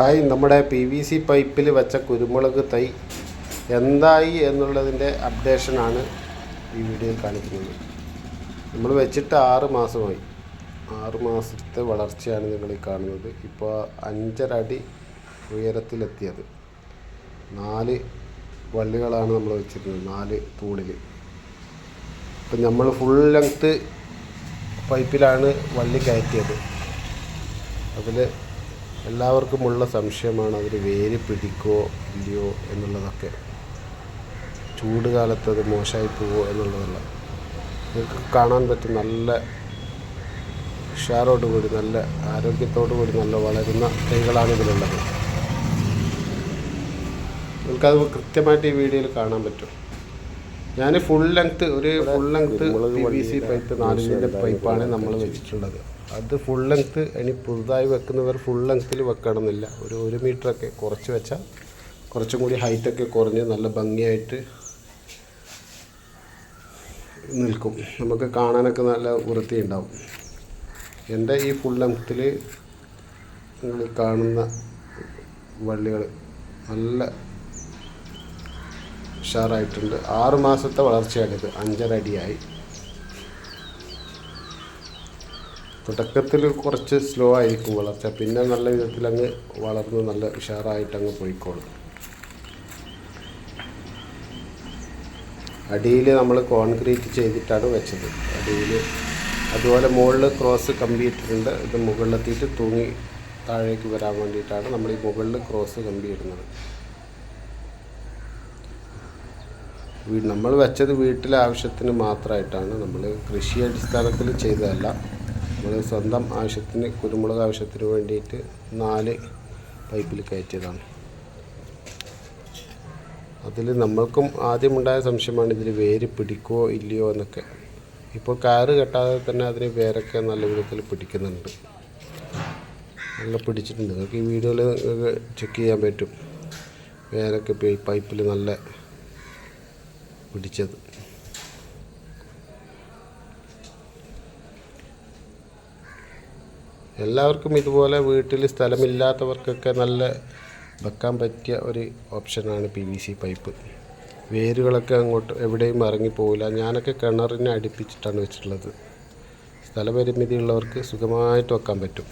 Hi നമ്മുടെ P V C പൈപ്പിൽ വെച്ച കുരുമുളക് തൈ എന്തായി എന്നുള്ളതിന്റെ അപ്ഡേഷനാണ് ഈ വീഡിയോയിൽ കാണിക്കുന്നത്. നമ്മൾ വെച്ചിട്ട് ആറ് മാസമായി. ആറ് മാസത്തെ വളർച്ചയാണ് നിങ്ങൾ ഈ കാണുന്നത്. ഇപ്പോൾ അഞ്ചര അടി ഉയരത്തിലെത്തിയത്. നാല് വള്ളികളാണ് നമ്മൾ വെച്ചിരുന്നത് നാല് തൂണിൽ ഇപ്പം നമ്മൾ ഫുൾ ലെങ്ത്ത് പൈപ്പിലാണ് വള്ളി കയറ്റിയത്. അതിൽ എല്ലാവർക്കുമുള്ള സംശയമാണ് അതിൽ വേര് പിടിക്കുമോ ഇല്ലയോ എന്നുള്ളതൊക്കെ. ചൂട് കാലത്ത് അത് മോശമായി എന്നുള്ളതല്ല. നിങ്ങൾക്ക് കാണാൻ പറ്റും നല്ല ഉഷാറോടുകൂടി നല്ല ആരോഗ്യത്തോടു കൂടി നല്ല വളരുന്ന തൈകളാണ് ഇതിലുള്ളത്. നിങ്ങൾക്കത് കൃത്യമായിട്ട് ഈ വീഡിയോയിൽ കാണാൻ പറ്റും. ഞാൻ ഫുൾ ലെങ്ത്ത് ഒരു full length P V C pipe നാലിന്റെ പൈപ്പാണ് നമ്മൾ വെച്ചിട്ടുള്ളത്. അത് ഫുൾ ലെങ്ത്ത് ഇനി പുതുതായി വെക്കുന്നവർ ഫുൾ ലെങ്ത്തിൽ വെക്കണമെന്നില്ല. ഒരു ഒരു മീറ്ററൊക്കെ കുറച്ച് വെച്ചാൽ കുറച്ചും കൂടി ഹൈറ്റൊക്കെ കുറഞ്ഞ് നല്ല ഭംഗിയായിട്ട് നിൽക്കും. നമുക്ക് കാണാനൊക്കെ നല്ല വൃത്തി ഉണ്ടാവും. എന്റെ ഈ ഫുൾ ലെങ്ത്തിൽ നിങ്ങൾ കാണുന്ന വള്ളികൾ നല്ല ഉഷാറായിട്ടുണ്ട്. ആറ് മാസത്തെ വളർച്ചയാണിത്. അഞ്ചര അടിയായി. തുടക്കത്തിൽ കുറച്ച് സ്ലോ ആയിരിക്കും വളർച്ച. പിന്നെ നല്ല വിധത്തിൽ അങ്ങ് വളർന്ന് നല്ല ഉഷാറായിട്ട് അങ്ങ് പോയിക്കോളും. അടിയിൽ നമ്മൾ കോൺക്രീറ്റ് ചെയ്തിട്ടാണ് വെച്ചത്. അടിയിൽ അതുപോലെ മുകളിൽ ക്രോസ് കമ്പിയിട്ടിട്ടുണ്ട്. ഇത് മുകളിലെത്തിയിട്ട് തൂങ്ങി താഴേക്ക് വരാൻ വേണ്ടിയിട്ടാണ് നമ്മൾ ഈ മുകളിൽ ക്രോസ് കമ്പി ഇടുന്നത് വീ- നമ്മൾ വെച്ചത് വീട്ടിലെ ആവശ്യത്തിന് മാത്രമായിട്ടാണ് നമ്മൾ കൃഷി അടിസ്ഥാനത്തിൽ ചെയ്തതല്ല. നമ്മൾ സ്വന്തം ആവശ്യത്തിന് കുരുമുളക് ആവശ്യത്തിന് വേണ്ടിയിട്ട് നാല് പൈപ്പിൽ കയറ്റിയതാണ്. അതിൽ നമ്മൾക്കും ആദ്യമുണ്ടായ സംശയമാണ് ഇതിൽ വേര് പിടിക്കുമോ ഇല്ലയോ എന്നൊക്കെ. ഇപ്പോൾ കയറ് കെട്ടാതെ തന്നെ അതിന് വേരൊക്കെ നല്ല വിധത്തിൽ പിടിക്കുന്നുണ്ട്. നല്ല പിടിച്ചിട്ടുണ്ട്. നിങ്ങൾക്ക് ഈ വീഡിയോയിൽ ചെക്ക് ചെയ്യാൻ പറ്റും. വേരൊക്കെ പൈപ്പിൽ നല്ല പിടിച്ചത്. എല്ലാവർക്കും ഇതുപോലെ വീട്ടിൽ സ്ഥലമില്ലാത്തവർക്കൊക്കെ നല്ല വെക്കാൻ പറ്റിയ ഒരു ഓപ്ഷനാണ് പി വി സി പൈപ്പ്. വേരുകളൊക്കെ അങ്ങോട്ട് എവിടെയും ഇറങ്ങിപ്പോവില്ല ഞാനൊക്കെ കിണറിനെ അടുപ്പിച്ചിട്ടാണ് വെച്ചിട്ടുള്ളത്. സ്ഥലപരിമിതി ഉള്ളവർക്ക് സുഖമായിട്ട് വെക്കാൻ പറ്റും.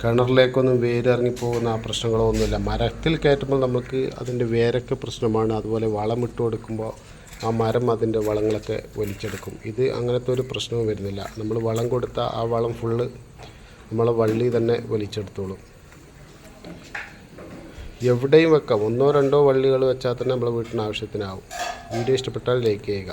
കിണറിലേക്കൊന്നും വേരിറങ്ങിപ്പോകുന്ന ആ പ്രശ്നങ്ങളോ ഒന്നുമില്ല മരത്തിൽ കയറ്റുമ്പോൾ നമുക്ക് അതിന്റെ വേരൊക്കെ പ്രശ്നമാണ്. അതുപോലെ വളം ഇട്ട് കൊടുക്കുമ്പോൾ ആ മരം അതിന്റെ വളങ്ങളൊക്കെ വലിച്ചെടുക്കും. ഇത് അങ്ങനത്തെ ഒരു പ്രശ്നവും വരുന്നില്ല. നമ്മൾ വളം കൊടുത്ത ആ വളം ഫുള്ള് നമ്മൾ വള്ളി തന്നെ വലിച്ചെടുത്തോളും. എവിടെയും വെക്കാം. ഒന്നോ രണ്ടോ വള്ളികൾ വെച്ചാൽ തന്നെ നമ്മളെ വീട്ടിന് ആവശ്യത്തിനാവും. വീഡിയോ ഇഷ്ടപ്പെട്ടാൽ ലൈക്ക് ചെയ്യുക.